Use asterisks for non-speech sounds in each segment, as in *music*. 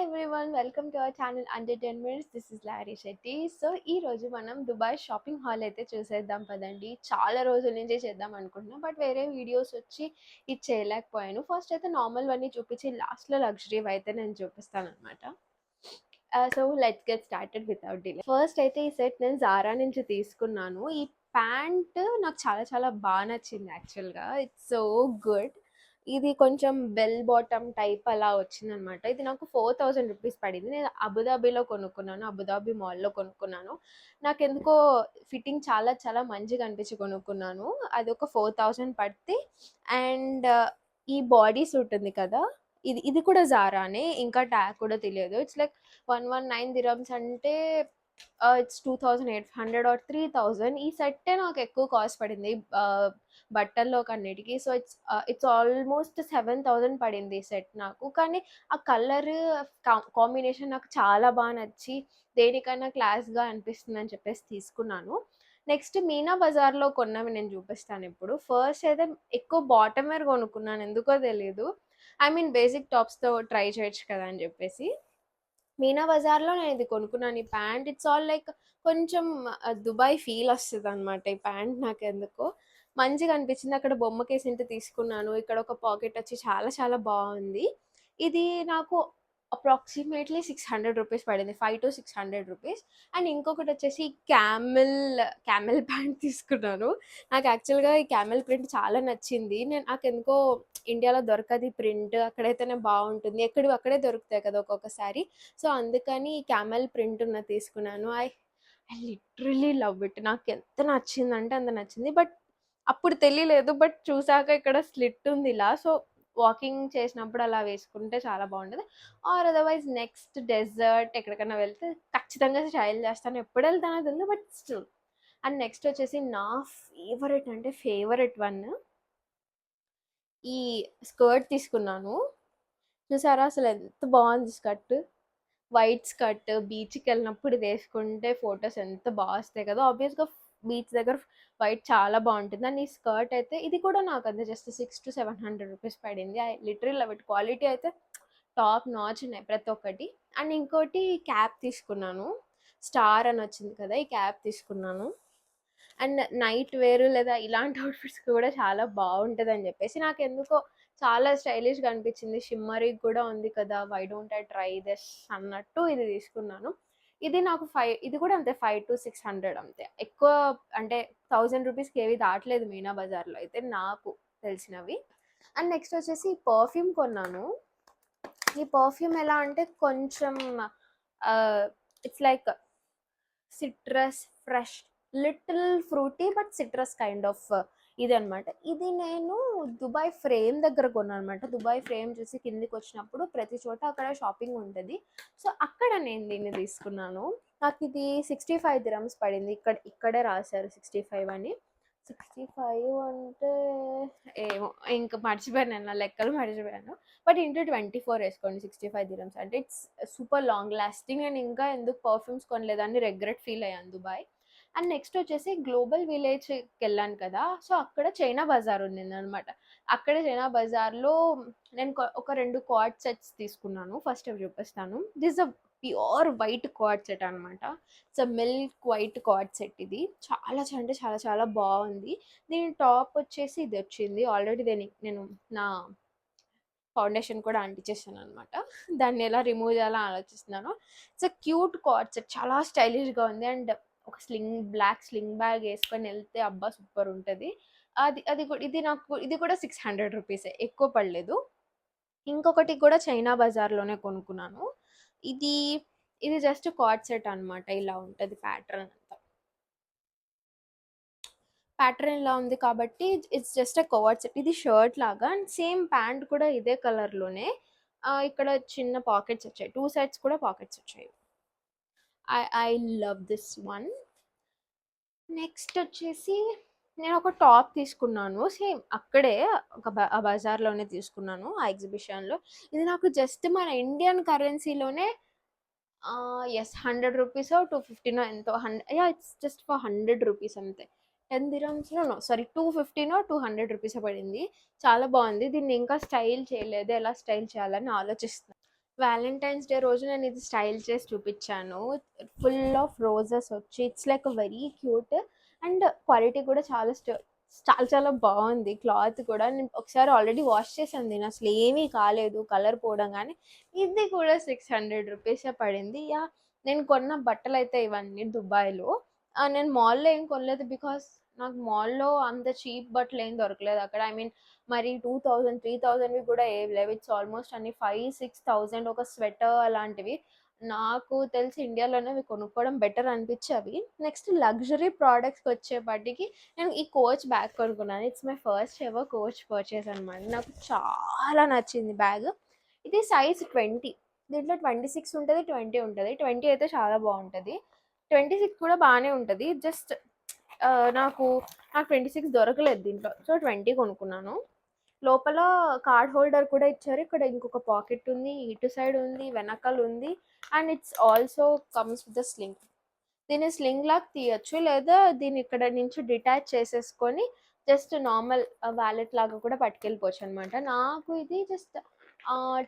Hi everyone welcome to our channel under ten minutes this is Lari Shetty so ఈ రోజు మనం Dubai shopping haul అయితే చూసేద్దాం పదండి. చాలా రోజుల నుంచే చేద్దాం అనుకుంటున్నాం బట్ వేరే వీడియోస్ వచ్చి ఇది చేయలేకపోయాను ఫస్ట్ అయితే నార్మల్ అన్నీ చూపించి లాస్ట్లో లగ్జరీ అయితే నేను చూపిస్తాను అనమాట so let's get started without delay first అయితే ఈ సెట్ నేను జారా నుంచి తీసుకున్నాను. ఈ ప్యాంట్ నాకు చాలా చాలా బాగా నచ్చింది యాక్చువల్గా ఇట్స్ సో గుడ్ ఇది కొంచెం బెల్ బాటమ్ టైప్ అలా వచ్చిందనమాట. ఇది నాకు ఫోర్ థౌజండ్ రూపీస్ పడింది. నేను అబుదాబీలో కొనుక్కున్నాను. అబుదాబీ మాల్లో కొనుక్కున్నాను. నాకు ఎందుకో ఫిట్టింగ్ చాలా చాలా మంచిగా అనిపించి కొనుక్కున్నాను. అది ఒక ఫోర్ థౌజండ్ పడితే అండ్ uh, ఈ బాడీ సూట్ ఉంది కదా ఇది ఇది కూడా జారానే ఇంకా ట్యాగ్ కూడా తెలియదు. It's like one one nine dirhams అంటే it's two thousand eight hundred or three thousand ఈ సెట్టే నాకు ఎక్కువ కాస్ట్ పడింది బట్టల్లో కన్నిటికి. So it's it's almost seven thousand పడింది ఈ సెట్ నాకు. కానీ ఆ కలర్ కాంబినేషన్ నాకు చాలా బాగా నచ్చి దేనికైనా క్లాస్గా అనిపిస్తుంది అని చెప్పేసి తీసుకున్నాను. నెక్స్ట్ మీనా బజార్లో కొన్నవి నేను చూపిస్తాను ఇప్పుడు. ఫస్ట్ అయితే ఎక్కువ బాటమ్ వేర్ కొనుక్కున్నాను ఎందుకో తెలియదు ఐ మీన్ బేసిక్ టాప్స్తో ట్రై చేయొచ్చు కదా అని చెప్పేసి. మీనా బజార్లో నేను ఇది కొనుక్కున్నాను. ఈ ప్యాంట్ ఇట్స్ ఆల్ లైక్ కొంచెం దుబాయ్ ఫీల్ వస్తుంది అనమాట ఈ ప్యాంట్ నాకు ఎందుకో మంచిగా అనిపించింది. అక్కడ బొమ్మ బొమ్మకేసింటి తీసుకున్నాను. ఇక్కడ ఒక పాకెట్ వచ్చి చాలా చాలా బాగుంది. ఇది నాకు అప్రాక్సిమేట్లీ సిక్స్ హండ్రెడ్ రూపీస్ పడింది. Five to six hundred rupees. And ఇంకొకటి వచ్చేసి క్యామెల్ క్యామెల్ ప్యాంట్ తీసుకున్నాను. నాకు యాక్చువల్గా ఈ క్యామెల్ ప్రింట్ చాలా నచ్చింది. నేను నాకు ఎందుకో ఇండియాలో దొరకదు ప్రింట్. అక్కడైతేనే బాగుంటుంది. ఎక్కడివి అక్కడే దొరుకుతాయి కదా ఒక్కొక్కసారి సో అందుకని ఈ క్యామెల్ ప్రింట్ ఉన్న తీసుకున్నాను. I I literally love it. నాకు ఎంత నచ్చిందంటే అంత నచ్చింది. బట్ అప్పుడు తెలియలేదు. బట్ చూసాక ఇక్కడ స్లిట్ ఉంది ఇలా. సో వాకింగ్ చేసినప్పుడు అలా వేసుకుంటే చాలా బాగుంటుంది. ఆర్ అదర్వైజ్ నెక్స్ట్ డెజర్ట్ ఎక్కడికైనా వెళ్తే ఖచ్చితంగా స్టైల్ చేస్తాను. ఎప్పుడు వెళ్తానో తెలియదు బట్ స్టిల్. అండ్ నెక్స్ట్ వచ్చేసి నా ఫేవరెట్ అంటే ఫేవరెట్ వన్ ఈ స్కర్ట్ తీసుకున్నాను. చూసారా అసలు ఎంత బాగుంది స్కర్ట్. వైట్ స్కర్ట్ బీచ్కి వెళ్ళినప్పుడు వేసుకుంటే ఫొటోస్ ఎంత బాగా వస్తాయి కదా. ఆబ్వియస్గా బీచ్ దగ్గర వైట్ చాలా బాగుంటుంది. అండ్ ఈ స్కర్ట్ అయితే ఇది కూడా నాకు అంతే just six to seven hundred rupees పడింది. I literal love it. Quality అయితే టాప్ నాచ్ ఉన్నాయి ప్రతి ఒక్కటి. అండ్ ఇంకోటి క్యాప్ తీసుకున్నాను. స్టార్ అని వచ్చింది కదా ఈ క్యాప్ తీసుకున్నాను. అండ్ నైట్ వేరు లేదా ఇలాంటి అవుట్ఫిట్స్ కూడా చాలా బాగుంటుంది అని చెప్పేసి నాకు ఎందుకో చాలా స్టైలిష్గా అనిపించింది. షిమ్మరీ కూడా ఉంది కదా why don't I try this అన్నట్టు ఇది తీసుకున్నాను. ఇది నాకు ఫైవ్ ఇది కూడా అంతే ఫైవ్ టు సిక్స్ హండ్రెడ్ అంతే. ఎక్కువ అంటే థౌజండ్ రూపీస్కి ఏవి దాటలేదు మీనా బజార్లో అయితే నాకు తెలిసినవి. అండ్ నెక్స్ట్ వచ్చేసి ఈ పర్ఫ్యూమ్ కొన్నాను. ఈ పర్ఫ్యూమ్ ఎలా అంటే కొంచెం it's like citrus fresh little fruity but citrus kind of uh, ఇది అనమాట ఇది నేను దుబాయ్ ఫ్రేమ్ దగ్గర కొన్నాను అనమాట దుబాయ్ ఫ్రేమ్ చూసి కిందికి వచ్చినప్పుడు ప్రతి చోట అక్కడ షాపింగ్ ఉంటుంది. సో అక్కడ నేను దీన్ని తీసుకున్నాను. నాకు ఇది సిక్స్టీ ఫైవ్ దిరమ్స్ పడింది. ఇక్కడ ఇక్కడే రాశారు సిక్స్టీ ఫైవ్ అని. సిక్స్టీ ఫైవ్ అంటే ఏమో ఇంకా మర్చిపోయాను నా లెక్కలు మర్చిపోయాను. బట్ ఇంటూ ట్వంటీ ఫోర్ వేసుకోండి సిక్స్టీ ఫైవ్ దిరమ్స్. అంటే ఇట్స్ సూపర్ లాంగ్ లాస్టింగ్ నేను ఇంకా ఎందుకు పర్ఫ్యూమ్స్ కొనలేదని రిగ్రెట్ ఫీల్ అయ్యాను దుబాయ్. అండ్ నెక్స్ట్ వచ్చేసి గ్లోబల్ విలేజ్కి వెళ్ళాను కదా సో అక్కడ చైనా బజార్ ఉండింది అనమాట అక్కడ చైనా బజార్లో నేను ఒక రెండు కార్డ్ సెట్స్ తీసుకున్నాను ఫస్ట్ అవి చూపిస్తాను. This a pure white cord set అనమాట it's a milk white cord set ఇది. చాలా అంటే చాలా చాలా బాగుంది. దీని టాప్ వచ్చేసి ఇది వచ్చింది. ఆల్రెడీ దీని నేను నా ఫౌండేషన్ కూడా అంటించేసాను అనమాట దాన్ని ఎలా రిమూవ్ చేయాలని ఆలోచిస్తున్నాను. It's a cute cord set. చాలా స్టైలిష్గా ఉంది అండ్ ఒక స్లింగ్ బ్లాక్ స్లింగ్ బ్యాగ్ వేసుకొని వెళ్తే అబ్బా సూపర్ ఉంటుంది. అది అది ఇది నాకు ఇది కూడా సిక్స్ హండ్రెడ్ రూపీసే ఎక్కువ పడలేదు. ఇంకొకటి కూడా చైనా బజార్లోనే కొనుక్కున్నాను. ఇది ఇది జస్ట్ కార్డ్ సెట్ అనమాట ఇలా ఉంటుంది ప్యాటర్న్ అంతా. ప్యాటర్న్ ఇలా ఉంది కాబట్టి it's just a covered set. ఇది షర్ట్ లాగా అండ్ సేమ్ ప్యాంట్ కూడా ఇదే కలర్లోనే. ఇక్కడ చిన్న పాకెట్స్ వచ్చాయి. టూ సైడ్స్ కూడా పాకెట్స్ వచ్చాయి. I I love this one next వచ్చేసి నేను ఒక టాప్ తీసుకున్నాను. సేమ్ అక్కడే ఒక బ బజార్లోనే తీసుకున్నాను ఆ ఎగ్జిబిషన్లో. ఇది నాకు జస్ట్ మన ఇండియన్ కరెన్సీలోనే ఎస్ హండ్రెడ్ రూపీసో టూ ఫిఫ్టీనో ఎంతో hundred ya it's just four hundred rupees అంతే. టెన్ దిరమ్స్లో నో సారీ టూ ఫిఫ్టీనో టూ హండ్రెడ్ రూపీస్ పడింది. చాలా బాగుంది. దీన్ని ఇంకా స్టైల్ చేయలేదు. ఎలా స్టైల్ చేయాలని ఆలోచిస్తున్నాను వ్యాలంటైన్స్ డే రోజు నేను ఇది స్టైల్ చేసి చూపించాను. ఫుల్ ఆఫ్ రోజెస్ వచ్చి it's like very cute and quality కూడా చాలా స్ట- చాలా చాలా బాగుంది. క్లాత్ కూడా నేను ఒకసారి ఆల్రెడీ వాష్ చేశాను దీని అసలు ఏమీ కాలేదు కలర్ పోవడం కానీ. ఇది కూడా సిక్స్ హండ్రెడ్ రూపీసే పడింది. యా నేను కొన్న బట్టలు అయితే ఇవన్నీ దుబాయ్లో నేను మాల్లో ఏం కొనలేదు బికాస్ నాకు మాల్లో అంత చీప్ బట్టలు ఏం దొరకలేదు అక్కడ. ఐ మీన్ మరి టూ థౌజండ్ త్రీ థౌజండ్వి కూడా ఏం లేవు. ఇట్స్ ఆల్మోస్ట్ అన్ని ఫైవ్ సిక్స్ థౌజండ్ ఒక స్వెటర్ అలాంటివి. నాకు తెలిసి ఇండియాలోనే అవి కొనుక్కోవడం బెటర్ అనిపించేవి నెక్స్ట్ లగ్జరీ ప్రోడక్ట్స్కి వచ్చేపాటికి నేను ఈ కోచ్ బ్యాగ్ కొనుక్కున్నాను. It's my first ever Coach purchase అనమాట నాకు చాలా నచ్చింది బ్యాగ్ ఇది సైజ్ ట్వంటీ దీంట్లో ట్వంటీ సిక్స్ ఉంటుంది ట్వంటీ ఉంటుంది. ట్వంటీ అయితే చాలా బాగుంటుంది. ట్వంటీ సిక్స్ కూడా బాగానే ఉంటుంది. జస్ట్ నాకు నాకు ట్వంటీ సిక్స్ దొరకలేదు దీంట్లో. సో ట్వంటీ కొనుక్కున్నాను. లోపల కార్డ్ హోల్డర్ కూడా ఇచ్చారు. ఇక్కడ ఇంకొక పాకెట్ ఉంది ఇటు సైడ్ ఉంది వెనకాల ఉంది. And it's also comes with the sling. దీన్ని స్లింగ్ లాగా తీయచ్చు లేదా దీన్ని ఇక్కడ నుంచి డిటాచ్ చేసేసుకొని జస్ట్ నార్మల్ వ్యాలెట్ లాగా కూడా పట్టుకెళ్ళిపోవచ్చు అనమాట నాకు ఇది just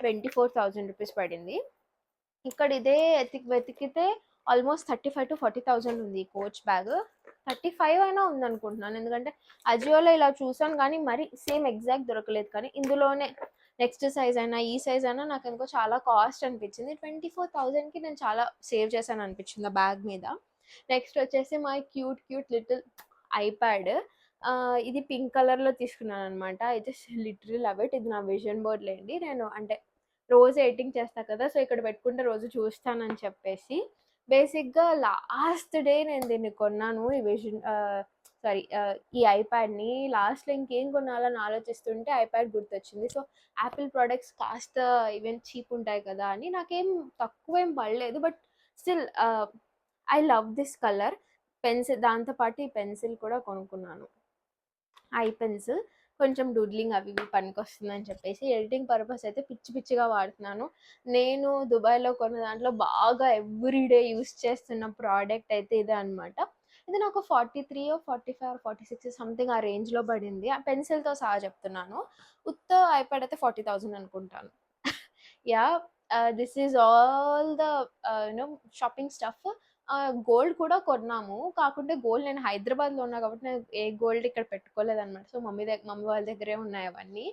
twenty four thousand rupees పడింది. ఇక్కడ ఇదే వెతికితే almost thirty five to forty thousand ఉంది ఈ కోచ్ బ్యాగ్. థర్టీ ఫైవ్ అయినా ఉంది అనుకుంటున్నాను ఎందుకంటే అజియోలో ఇలా చూసాను కానీ మరి సేమ్ ఎగ్జాక్ట్ దొరకలేదు. కానీ ఇందులోనే నెక్స్ట్ సైజ్ అయినా ఈ సైజ్ అయినా నాకు ఎందుకో చాలా కాస్ట్ అనిపించింది. ట్వంటీ ఫోర్ థౌజండ్కి నేను చాలా సేవ్ చేశాను అనిపించింది ఆ బ్యాగ్ మీద. నెక్స్ట్ వచ్చేసి my cute cute little iPad. ఇది పింక్ కలర్లో తీసుకున్నాను అనమాట I just literally love it. ఇది నా విజన్ బోర్డ్ లేండి. నేను అంటే రోజు ఎడిటింగ్ చేస్తా కదా సో ఇక్కడ పెట్టుకుంటే రోజు చూస్తానని చెప్పేసి బేసిక్గా లాస్ట్ డే నేను దీన్ని కొన్నాను. ఈ విజన్ సారీ ఈ ఐప్యాడ్ని. లాస్ట్లో ఇంకేం కొనాలని ఆలోచిస్తుంటే ఐప్యాడ్ గుర్తొచ్చింది. సో యాపిల్ ప్రోడక్ట్స్ కాస్త ఈవెన్ చీప్ ఉంటాయి కదా అని. నాకేం తక్కువ ఏం పడలేదు. But still I love this colour. Pencil దాంతోపాటు ఈ పెన్సిల్ కూడా కొనుక్కున్నాను. I pencil. కొంచెం డూడ్లింగ్ అవి ఇవి పనికొస్తుందని చెప్పేసి ఎడిటింగ్ పర్పస్ అయితే పిచ్చి పిచ్చిగా వాడుతున్నాను. నేను దుబాయ్లో కొన్న దాంట్లో బాగా ఎవ్రీడే యూస్ చేస్తున్న ప్రోడక్ట్ అయితే ఇదే అనమాట ఇది నాకు forty three forty five forty six something ఆ రేంజ్లో పడింది. ఆ పెన్సిల్తో సహా చెప్తున్నాను. ఉత్త ఐప్యాడ్ అయితే ఫార్టీ థౌజండ్ అనుకుంటాను. *laughs* Ya this is all the you know shopping stuff gold కూడా కొన్నాము. కాకుంటే గోల్డ్ నేను హైదరాబాద్లో ఉన్నా కాబట్టి నేను ఏ గోల్డ్ ఇక్కడ పెట్టుకోలేదు అనమాట సో మమ్మీ దగ్గర మమ్మీ వాళ్ళ దగ్గరే ఉన్నాయి అవన్నీ.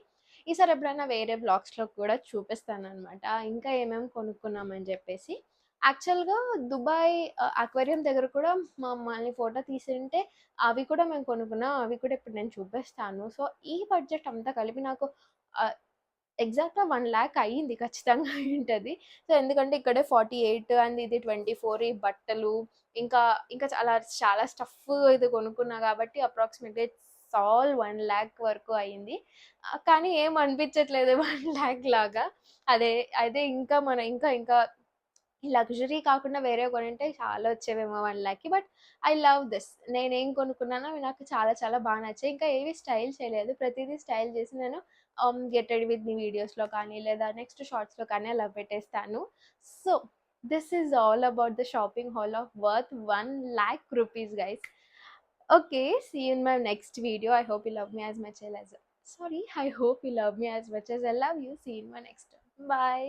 ఈసారి ఎప్పుడైనా వేరే బ్లాగ్స్లో కూడా చూపిస్తాను అనమాట ఇంకా ఏమేమి కొనుక్కున్నామని చెప్పేసి. యాక్చువల్గా దుబాయ్ అక్వేరియం దగ్గర కూడా మమ్మల్ని ఫోటో తీసింటే అవి కూడా మేము కొనుక్కున్నాం. అవి కూడా ఇప్పుడు నేను చూపిస్తాను. సో ఈ బడ్జెట్ అంతా కలిపి నాకు ఎగ్జాక్ట్గా వన్ ల్యాక్ అయ్యింది ఖచ్చితంగా *laughs* అయి ఉంటుంది సో ఎందుకంటే ఇక్కడే ఫార్టీ ఎయిట్ అండ్ ఇది ట్వంటీ ఫోర్ ఈ బట్టలు ఇంకా ఇంకా చాలా చాలా స్టఫ్ ఇది కొనుక్కున్నా కాబట్టి అప్రాక్సిమేట్లీ సాల్ వన్ ల్యాక్ వరకు అయ్యింది. కానీ ఏం అనిపించట్లేదు *laughs* వన్ ల్యాక్ లాగా. అదే అదే ఇంకా మన ఇంకా ఇంకా లగ్జరీ కాకుండా వేరే కొనుంటే చాలా వచ్చేవేమో వన్ ల్యాక్కి బట్ ఐ లవ్ దిస్. నేనేం కొనుక్కున్నానో నాకు చాలా చాలా బాగా నచ్చాయి. ఇంకా ఏవి స్టైల్ చేయలేదు. ప్రతిదీ స్టైల్ చేసి నేను గెటెడ్ విత్ మీ వీడియోస్లో కానీ లేదా నెక్స్ట్ షార్ట్స్లో కానీ అలా పెట్టేస్తాను. So this is all about the shopping haul of worth one lakh rupees guys okay see in my next video I hope you love me as much L as sorry I hope you love me as much as I love you see in my next bye